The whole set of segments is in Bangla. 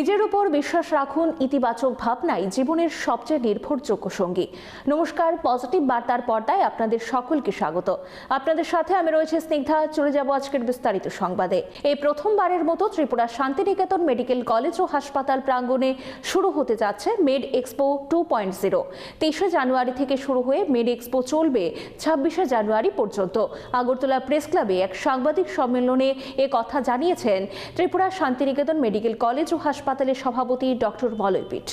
নিজের উপর বিশ্বাস রাখুন ইতিবাচক ভাবনাই জীবনের সবচেয়ে নির্ভরযোগ্য সঙ্গী। নমস্কার, পজিটিভ বার্তার পর্দায় আপনাদের সকলকে স্বাগত। আপনাদের সাথে আমি রয়েছে স্নিগ্ধা, চলে যাব আজকের বিস্তারিত সংবাদে। এই প্রথমবারের মতো ত্রিপুরা শান্তিনিকেতন মেডিকেল কলেজ ও হাসপাতাল প্রাঙ্গণে শুরু হতে যাচ্ছে med expo two point zero. তেইশে জানুয়ারি থেকে শুরু হয়ে মেড এক্সপো চলবে ছাব্বিশে জানুয়ারি পর্যন্ত। আগরতলা প্রেস ক্লাবে এক সাংবাদিক সম্মেলনে এ কথা জানিয়েছেন ত্রিপুরা শান্তিনিকেতন মেডিকেল কলেজ ও হাসপাতালের সভাপতি ডক্টর মলয়পীঠ।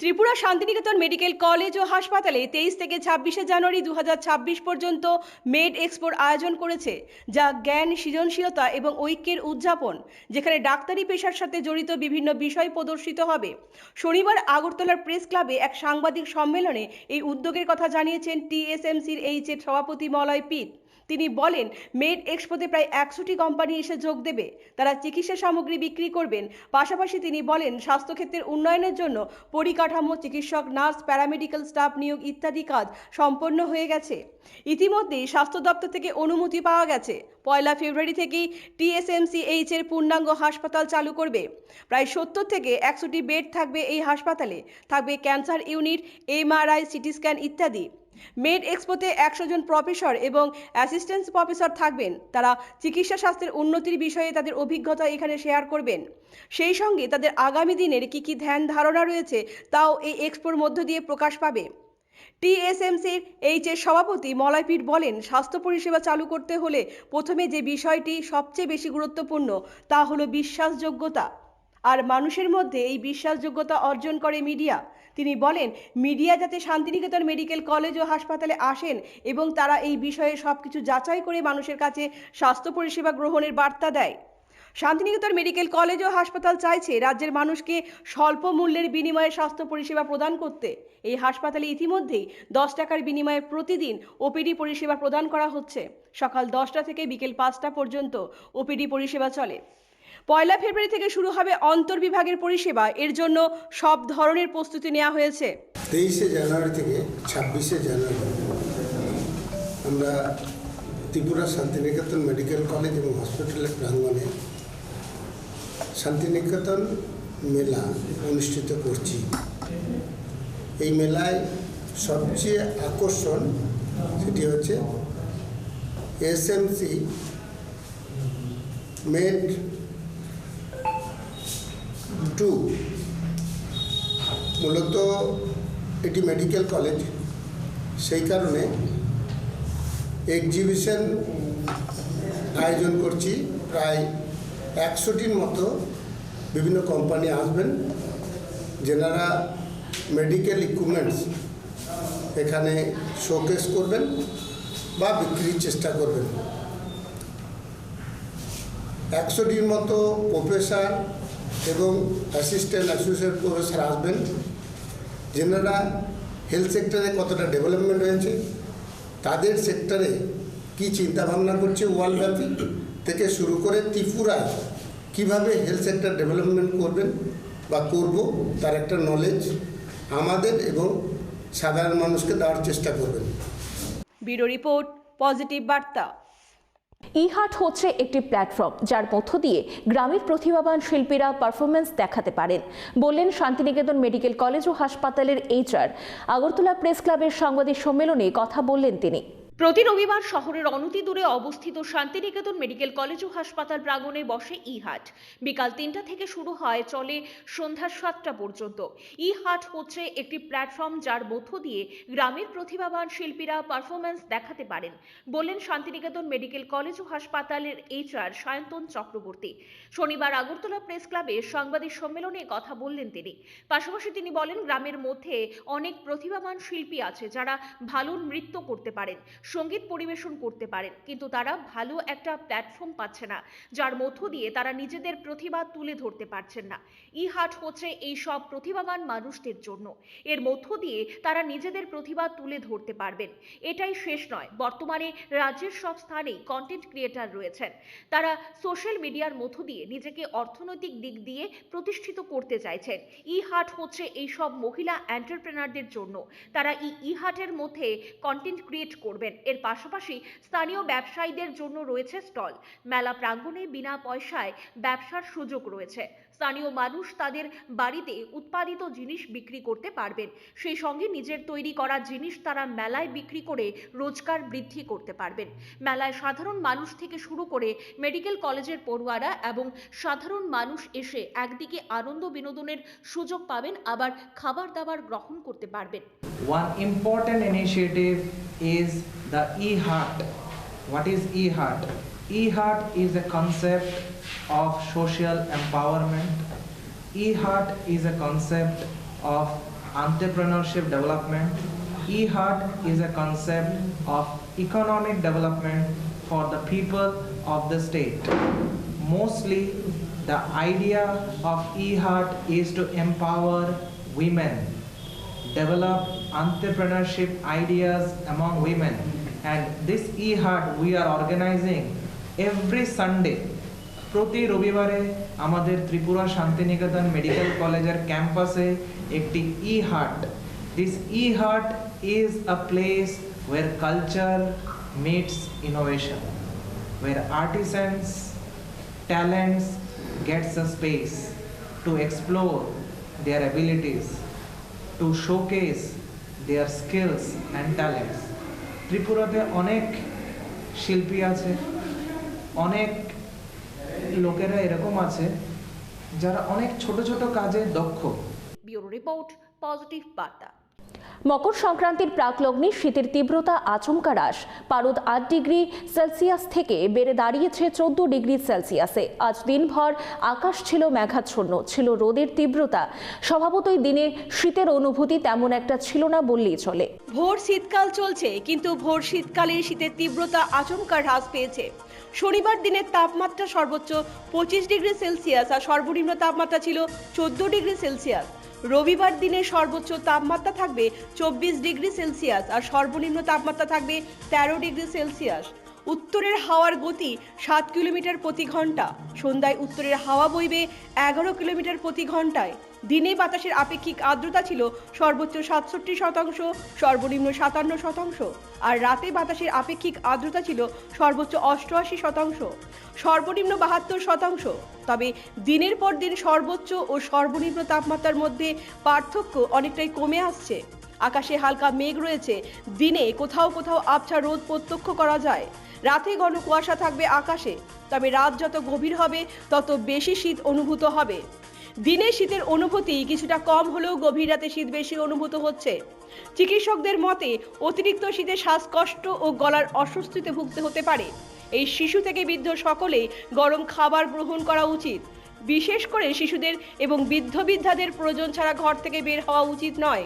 ত্রিপুরা শান্তিনিকেতন মেডিকেল কলেজ ও হাসপাতালে তেইশ থেকে ছাব্বিশে জানুয়ারি দুহাজার ছাব্বিশ পর্যন্ত মেড এক্সপোর আয়োজন করেছে, যা জ্ঞান, সৃজনশীলতা এবং ঐক্যের উদযাপন, যেখানে ডাক্তারি পেশার সাথে জড়িত বিভিন্ন বিষয় প্রদর্শিত হবে। শনিবার আগরতলার প্রেস ক্লাবে এক সাংবাদিক সম্মেলনে এই উদ্যোগের কথা জানিয়েছেন টিএসএমসির এইচ এর সভাপতি মলয় পিত তিনি বলেন, মেড এক্সপোতে প্রায় একশোটি কোম্পানি এসে যোগ দেবে। তারা চিকিৎসা সামগ্রী বিক্রি করবেন। পাশাপাশি তিনি বলেন, স্বাস্থ্যক্ষেত্রের উন্নয়নের জন্য পরিকাঠামো, চিকিৎসক, নার্স, প্যারামেডিক্যাল স্টাফ নিয়োগ ইত্যাদি কাজ সম্পন্ন হয়ে গেছে। ইতিমধ্যেই স্বাস্থ্য দপ্তর থেকে অনুমতি পাওয়া গেছে। পয়লা ফেব্রুয়ারি থেকেই টিএসএমসি এইচ এর পূর্ণাঙ্গ হাসপাতাল চালু করবে। প্রায় সত্তর থেকে একশোটি বেড থাকবে এই হাসপাতালে। থাকবে cancer unit MRI CT scan ইত্যাদি। মেড এক্সপোতে একশো জন প্রফেসর এবং অ্যাসিস্ট্যান্ট প্রফেসর থাকবেন। তারা চিকিৎসা শাস্ত্রের উন্নতির বিষয়ে তাদের অভিজ্ঞতা এখানে শেয়ার করবেন। সেই সঙ্গে তাদের আগামী দিনের কী কী ধ্যান ধারণা রয়েছে, তাও এই এক্সপোর মধ্য দিয়ে প্রকাশ পাবে। টিএসএমসির এইচ এর সভাপতি মলয়পীঠ বলেন, স্বাস্থ্য পরিষেবা চালু করতে হলে প্রথমে যে বিষয়টি সবচেয়ে বেশি গুরুত্বপূর্ণ, তা হলো বিশ্বাসযোগ্যতা। আর মানুষের মধ্যে এই বিশ্বাসযোগ্যতা অর্জন করে মিডিয়া তিনি বলেন, মিডিয়া যাতে শান্তিনিকেতন মেডিকেল কলেজ ও হাসপাতালে আসেন এবং তারা এই বিষয়ে সব কিছু যাচাই করে মানুষের কাছে স্বাস্থ্য পরিষেবা গ্রহণের বার্তা দেয়। শান্তিনিকেতন মেডিকেল কলেজ ও হাসপাতাল চাইছে রাজ্যের মানুষকে স্বল্প মূল্যের বিনিময়ে স্বাস্থ্য পরিষেবা প্রদান করতে। এই হাসপাতালে ইতিমধ্যেই দশ টাকার বিনিময়ে প্রতিদিন ওপিডি পরিষেবা প্রদান করা হচ্ছে। সকাল দশটা থেকে বিকেল পাঁচটা পর্যন্ত ওপিডি পরিষেবা চলে। পয়লা ফেব্রুয়ারি থেকে শুরু হবে অন্তর্বিভাগের পরিষেবা। এর জন্য সব ধরনের প্রস্তুতি নেওয়া হয়েছে। তেইশে জানুয়ারি থেকে ছাব্বিশে জানুয়ারি আমরা ত্রিপুরা শান্তিনিকেতন মেডিকেল কলেজ এবং হসপিটালের প্রাঙ্গণে শান্তিনিকেতন মেলা অনুষ্ঠিত করছি। এই মেলায় সবচেয়ে আকর্ষণ সেটি হচ্ছে এসএমসি মেড টু, মূলত এটি মেডিকেল কলেজ সেই কারণে এক্সিবিশন আয়োজন করছি। প্রায় একশোটির মতো বিভিন্ন কোম্পানি আসবেন, যেনারা মেডিকেল ইকুইপমেন্টস এখানে শোকেস করবেন বা বিক্রির চেষ্টা করবেন। একশোটির মতো প্রফেসর এবং অ্যাসিস্ট্যান্ট অ্যাসোসিয়েট প্রফেসর আসবেন, যেনারা হেলথ সেক্টরে কতটা ডেভেলপমেন্ট হয়েছে, তাদের সেক্টরে কি চিন্তা ভাবনা করছে ওয়ার্ল্ডব্যাপী থেকে শুরু করে ত্রিপুরায় কীভাবে হেলথ সেক্টর ডেভেলপমেন্ট করবেন বা করব, তার একটা নলেজ আমাদের এবং সাধারণ মানুষকে দেওয়ার চেষ্টা করবেন। ব্যুরো রিপোর্ট, পজিটিভ বার্তা। ইহাট হচ্ছে একটি প্ল্যাটফর্ম যার মধ্য দিয়ে গ্রামের প্রতিভাবান শিল্পীরা পারফরমেন্স দেখাতে পারেন। বললেন শান্তিনিকেতন মেডিকেল কলেজ ও হাসপাতালের এইচআর আগরতলা প্রেস ক্লাবের সাংবাদিক সম্মেলনে কথা বললেন তিনি। প্রতি রবিবার শহরের অনতি দূরে অবস্থিত শান্তিনিকেতন মেডিকেল কলেজ ও হাসপাতাল প্রাঙ্গণে বসে ই হাট বিকাল তিনটা থেকে শুরু হয়, চলে সন্ধ্যা সাতটা পর্যন্ত। ই হাট হচ্ছে একটি প্ল্যাটফর্ম যার মধ্য দিয়ে গ্রামের প্রতিভাবান শিল্পীরা পারফরমেন্স দেখাতে পারেন, বললেন শান্তিনিকেতন মেডিকেল কলেজ ও হাসপাতালের এইচআর সায়ন্তন চক্রবর্তী। শনিবার আগরতলা প্রেস ক্লাবে সাংবাদিক সম্মেলনে কথা বললেন তিনি। পাশাপাশি তিনি বলেন, গ্রামের মধ্যে অনেক প্রতিভাবান শিল্পী আছে যারা ভালো নৃত্য করতে পারেন। সংগীত পরিবেশন করতে পারেন, কিন্তু তারা ভালো একটা প্ল্যাটফর্ম পাচ্ছে না, যার মধ্য দিয়ে তারা নিজেদের প্রতিভা তুলে ধরতে পারছেন না। ই হাট হচ্ছে এই সব প্রতিভাবান মানুষদের জন্য। এর মধ্য দিয়ে তারা নিজেদের প্রতিভা তুলে ধরতে পারবেন। এটাই শেষ নয়, বর্তমানে রাজ্যের সব স্থানেই কন্টেন্ট ক্রিয়েটার রয়েছেন। তারা সোশ্যাল মিডিয়ার মধ্য দিয়ে নিজেকে অর্থনৈতিক দিক দিয়ে প্রতিষ্ঠিত করতে চাইছেন। ই হাট হচ্ছে এই সব মহিলা এন্টারপ্রেনারদের জন্য। তারা ই হাটের মধ্যে কন্টেন্ট ক্রিয়েট করবেন। এর পাশাপাশি স্থানীয় ব্যবসায়ীদের জন্য রয়েছে স্টল। মেলা প্রাঙ্গণে বিনা পয়সায় ব্যবসার সুযোগ রয়েছে। স্থানীয় মানুষ তাদের বাড়িতে উৎপাদিত জিনিস বিক্রি করতে পারবেন সেই সঙ্গে নিজের তৈরি করা জিনিস তারা মেলায় বিক্রি করে রোজগার বৃদ্ধি করতে পারবেন মেলায় সাধারণ মানুষ থেকে শুরু করে মেডিকেল কলেজের পড়ুয়ারা এবং সাধারণ মানুষ এসে একদিকে আনন্দ বিনোদনের সুযোগ পাবেন, আবার খাবার দাবার গ্রহণ করতে পারবেন One important initiative is the e-heart. What is e-heart? E-heart is a concept of social empowerment. E-heart is a concept of entrepreneurship development. E-heart is a concept of economic development for the people of the state. Mostly the idea of e-heart is to empower women develop entrepreneurship ideas among women and this e-heart we are organizing every sunday, প্রতি রবিবারে আমাদের ত্রিপুরা শান্তিনিকেতন মেডিকেল কলেজের ক্যাম্পাসে একটি e heart this e heart is a place where culture meets innovation where artisans talents gets a space to explore their abilities, to showcase their skills and talents ত্রিপুরাতে অনেক শিল্পী আছে। অনেক লোকেরা এরকম আছে যারা অনেক ছোট ছোট কাজে দক্ষ। ব্যুরো রিপোর্ট পজিটিভ বার্তা। মকর সংক্রান্তির প্রাকলগ্নে শীতের তীব্রতা আচমকা হ্রাস। পারদ আট ডিগ্রি সেলসিয়াস থেকে বেড়ে দাঁড়িয়েছে চোদ্দ ডিগ্রি সেলসিয়াসে। আজ দিনভর আকাশ ছিল মেঘাচ্ছন্ন, ছিল রোদের তীব্রতা। স্বভাবতই দিনে শীতের অনুভূতি তেমন একটা ছিল না বললেই চলে। ভোর শীতকাল চলছে, কিন্তু ভোর শীতকালে শীতের তীব্রতা আচমকা হ্রাস পেয়েছে। শনিবার দিনের তাপমাত্রা সর্বোচ্চ পঁচিশ ডিগ্রি সেলসিয়াস আর সর্বনিম্ন তাপমাত্রা ছিল চোদ্দ ডিগ্রি সেলসিয়াস। রবিবার দিনে সর্বোচ্চ তাপমাত্রা থাকবে চব্বিশ ডিগ্রি সেলসিয়াস আর সর্বনিম্ন তাপমাত্রা থাকবে তেরো ডিগ্রি সেলসিয়াস। উত্তরের হাওয়ার গতি সাত কিলোমিটার প্রতি ঘণ্টা। সন্ধ্যায় উত্তরের হাওয়া বইবে এগারো কিলোমিটার প্রতি ঘন্টায়। দিনে বাতাসের আপেক্ষিক আর্দ্রতা ছিল সর্বোচ্চ সাতষট্টি শতাংশ, সর্বনিম্ন সাতান্ন শতাংশ। আর রাতে বাতাসের আপেক্ষিক আর্দ্রতা ছিল সর্বোচ্চ অষ্টআশি শতাংশ, সর্বনিম্ন বাহাত্তর শতাংশ। তবে দিনের পর দিন সর্বোচ্চ ও সর্বনিম্ন তাপমাত্রার মধ্যে পার্থক্য অনেকটাই কমে আসছে। আকাশে হালকা মেঘ রয়েছে। দিনে কোথাও কোথাও আবছা রোদ প্রত্যক্ষ করা যায়। রাতে ঘন কুয়াশা থাকবে আকাশে। তবে রাত যত গভীর হবে, তত বেশি শীত অনুভূত হবে। দিনে শীতের অনুভূতি কিছুটা কম হলেও গভীর রাতে শীত বেশি অনুভূত হচ্ছে। চিকিৎসকদের মতে, অতিরিক্ত শীতে শ্বাসকষ্ট ও গলার অস্বস্তিতে ভুগতে হতে পারে। এই শিশু থেকে বৃদ্ধ সকলেই গরম খাবার গ্রহণ করা উচিত। বিশেষ করে শিশুদের এবং বৃদ্ধ বৃদ্ধাদের প্রয়োজন ছাড়া ঘর থেকে বের হওয়া উচিত নয়।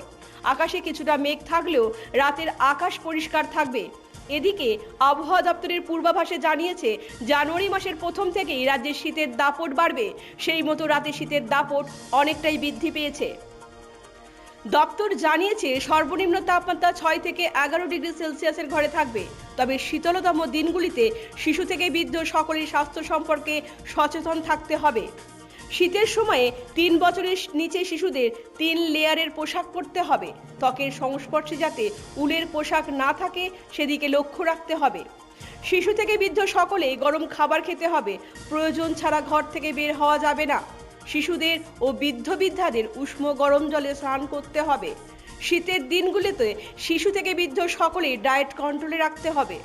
আকাশে কিছুটা মেঘ থাকলেও রাতের আকাশ পরিষ্কার থাকবে। এদিকে আবহাওয়া দপ্তরের পূর্বাভাসে জানিয়েছে, জানুয়ারি মাসের প্রথম থেকেই রাজ্যে শীতের দাপট বাড়বে। সেই মতো রাতে শীতের দাপট অনেকটাই বৃদ্ধি পেয়েছে। দপ্তর জানিয়েছে, সর্বনিম্ন তাপমাত্রা ছয় থেকে এগারো ডিগ্রি সেলসিয়াসের ঘরে থাকবে। তবে শীতলতম দিনগুলিতে শিশু থেকে বৃদ্ধ সকলের স্বাস্থ্য সম্পর্কে সচেতন থাকতে হবে। শীতের সময়ে তিন বছরের নিচে শিশুদের তিন লেয়ারের পোশাক পরতে হবে। ত্বকের সংস্পর্শে যাতে উলের পোশাক না থাকে, সেদিকে লক্ষ্য রাখতে হবে। শিশু থেকে বৃদ্ধ সকলেই গরম খাবার খেতে হবে। প্রয়োজন ছাড়া ঘর থেকে বের হওয়া যাবে না। শিশুদের ও বৃদ্ধ বৃদ্ধাদের উষ্ণ গরম জলে স্নান করতে হবে। শীতের দিনগুলিতে শিশু থেকে বৃদ্ধ সকলেই ডায়েট কন্ট্রোলে রাখতে হবে।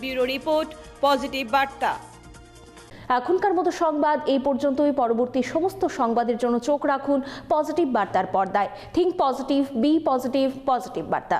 ব্যুরো রিপোর্ট, পজিটিভ বার্তা। এখনকার মতো সংবাদ এই পর্যন্তই। পরবর্তী সমস্ত সংবাদের জন্য চোখ রাখুন। পজিটিভ বার্তার পর্দায়। Think positive be positive positive বার্তা।